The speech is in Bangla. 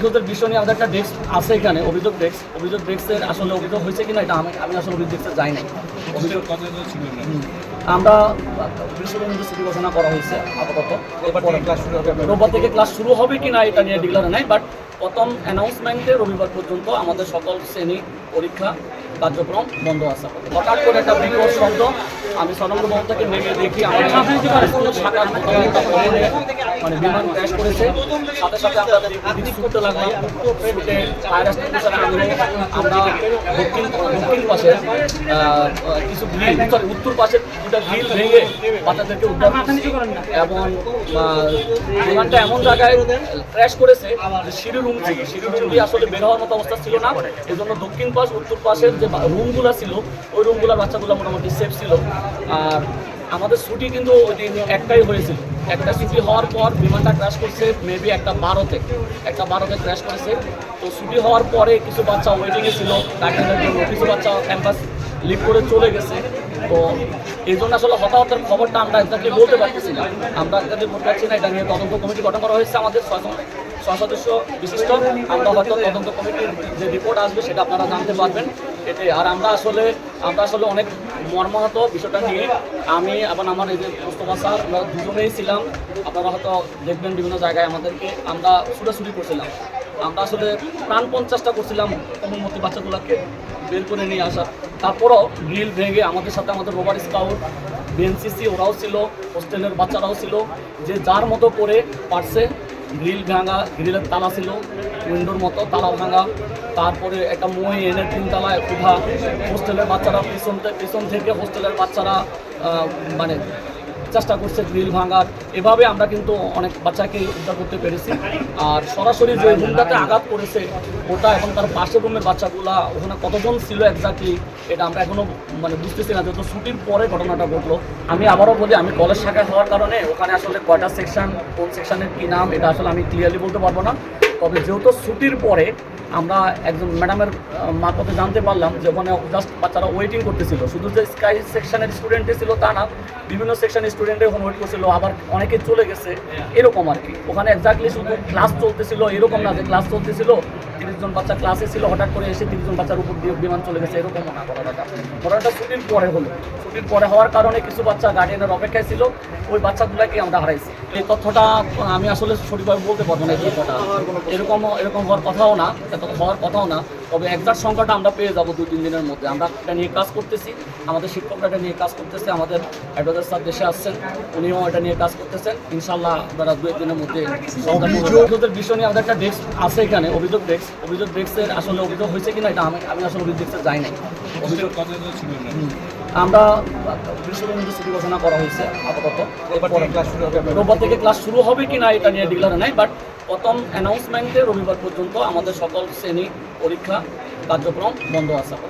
অভিযোগের বিষয় নিয়ে আমাদের একটা ডেস্ক আছে এখানে অভিযোগ ডেস্ক অভিযোগ ডেস্কের আসলে অভিযোগ হয়েছে কিনা এটা আমি আমি আসলে অভিযোগ ডেস্কে যাই নাই। অভিযোগ আমরা বিশ্ববন্ধু ছুটি ঘোষণা করা হয়েছে আপাতত। এবার ক্লাস শুরু হবে। রোববার থেকে ক্লাস শুরু হবে কিনা এটা নিয়ে ডিক্লার নাই বাট প্রথম অ্যানাউন্সমেন্টে রবিবার পর্যন্ত আমাদের সকল শ্রেণি পরীক্ষা কার্যক্রম বন্ধ আছে। হঠাৎ করে একটা বিকট শব্দ আমি ভবন থেকে নেমে দেখি মানে বিমান ক্র্যাশ করেছে। সাথে সাথে আমরা লাগলাম। ছুটে আমরা দক্ষিণ দক্ষিণ পাশে কিছু গ্রিল সরি উত্তর পাশের দুটা গ্রিল ভেঙে বাচ্চাদেরকে উদ্ধার এবং বিমানটা এমন জায়গায় ক্র্যাশ করেছে যে সিঁড়ি রুম থেকে সিঁড়ি রুম দিয়ে আসলে বের হওয়ার মতো অবস্থা ছিল না। এই জন্য দক্ষিণ পাশ উত্তর পাশের যে রুমগুলো ছিল ওই রুমগুলোর বাচ্চাগুলো মোটামুটি সেফ ছিল। আর আমাদের ছুটি কিন্তু ওই দিন একটাই হয়েছিল একটা ছুটি হওয়ার পর বিমানটা ক্র্যাশ করছে মেবি একটা বারোতে। একটা বারোতে ক্র্যাশ করেছে। তো ছুটি হওয়ার পরে কিছু বাচ্চা ওয়েটিংয়ে ছিল। গার্ডেনের জন্য কিছু বাচ্চা ক্যাম্পাস লিভ করে চলে গেছে। তো এই জন্য আসলে হতাহতের খবরটা আমরা এক্সাক্টলি বলতে পারতেছি না। আমরা এক্সাক্টলি বলতে পারছি না, এটা নিয়ে তদন্ত কমিটি গঠন করা হয়েছে আমাদের ছয় সদস্য বিশিষ্ট। আমরা হয়তো তদন্ত কমিটির যে রিপোর্ট আসবে সেটা আপনারা জানতে পারবেন। আর আমরা আসলে আমরা আসলে অনেক মর্মাহত বিষয়টা নিয়ে। আমি এবং আমার এই যে মোস্তফা স্যার, আমরা দুজনেই ছিলাম। আপনারা হয়তো দেখবেন বিভিন্ন জায়গায় আমাদেরকে। আমরা ছুটাছুটি করছিলাম। আমরা আসলে প্রাণপণ চেষ্টা করছিলাম অনুমতি বাচ্চাগুলোকে বের করে নিয়ে আসার। তারপরও গ্রিল ভেঙে আমাদের সাথে আমাদের রোবার স্কাউট বিএনসিসি ওরাও ছিল, হোস্টেলের বাচ্চারাও ছিল, যে যার মতো করে পারছে গ্রিল ভাঙা, গ্রিলের তালা ছিল, উইন্ডোর মতো তালা ভাঙা। তারপরে একটা মই এনে তিন তালায় উঠা। হোস্টেলের বাচ্চারা পিছন পিছন থেকে হোস্টেলের বাচ্চারা মানে চেষ্টা করছে গ্রিল ভাঙার। এভাবে আমরা কিন্তু অনেক বাচ্চাকে উদ্ধার করতে পেরেছি। আর সরাসরি যে রুমটাতে আঘাত করেছে, ওটা এখন তার পাশের রুমের বাচ্চাগুলা, ওখানে কতজন ছিল এক্স্যাক্টলি এটা আমরা এখনও মানে বুঝতেছি না। যেহেতু ছুটির পরে ঘটনাটা ঘটলো, আমি আবারও বলি, আমি কলেজ শাখায় হওয়ার কারণে ওখানে আসলে কয়টা সেকশন কোন সেকশনের কী নাম, এটা আসলে আমি ক্লিয়ারলি বলতে পারব না। তবে যেহেতু ছুটির পরে আমরা একজন ম্যাডামের মারফতে জানতে পারলাম যে ওখানে জাস্ট বাচ্চারা ওয়েটিং করতেছিল। শুধু যে স্কাই সেকশনের স্টুডেন্টে ছিল তা না, বিভিন্ন সেকশনের স্টুডেন্টে ওখানে ওয়েট করছিল, আবার অনেকে চলে গেছে, এরকম আর কি। ওখানে একজাক্টলি শুধু ক্লাস চলতেছিল, এরকম না যে ক্লাস চলতেছিল তিরিশ জন বাচ্চা ক্লাসে ছিল, হঠাৎ করে এসে তিরিশ জন বাচ্চার উপর দিয়ে বিমান চলে গেছে, এরকম না ঘটনাটা। ঘটনাটা ছুটির পরে হলো। ছুটির পরে হওয়ার কারণে কিছু বাচ্চা গার্ডিয়ানের অপেক্ষায় ছিল, ওই বাচ্চাগুলোকে আমরা হারাইছি। এই তথ্যটা আমি আসলে সঠিকভাবে বলতে পারব না এই তথ্যটা। এরকম এরকম হওয়ার কথাও না হওয়ার কথাও না। তবে একজাক্ট সংখ্যাটা আমরা পেয়ে যাব দুই তিন দিনের মধ্যে। আমরা এটা নিয়ে কাজ করতেছি আমাদের শিক্ষকরা এটা নিয়ে কাজ করতেছে আমাদের অ্যাডভাইজার স্যার দেশে আসছেন উনিও এটা নিয়ে কাজ করতেছেন। ইনশাল্লাহ আপনারা দু একদিনের মধ্যে অভিযোগের বিষয় নিয়ে আমাদের একটা ডেস্ক আছে এখানে অভিযোগ ডেস্ক অভিযোগ ডেস্কের আসলে অভিযোগ হয়েছে কিনা এটা আমি আমি আসলে অভিযোগ ডেস্কে যাই নাই। অভিযোগ আমরা ছুটি ঘোষণা করা হয়েছে আপাতত। এবার ক্লাস শুরু হবে রোববার থেকে? ক্লাস শুরু হবে কিনা এটা নিয়ে ডিক্লার নাই বাট প্রথম অ্যানাউন্সমেন্টে রবিবার পর্যন্ত আমাদের সকল শ্রেণি পরীক্ষা কার্যক্রম বন্ধ আসা আপাতত।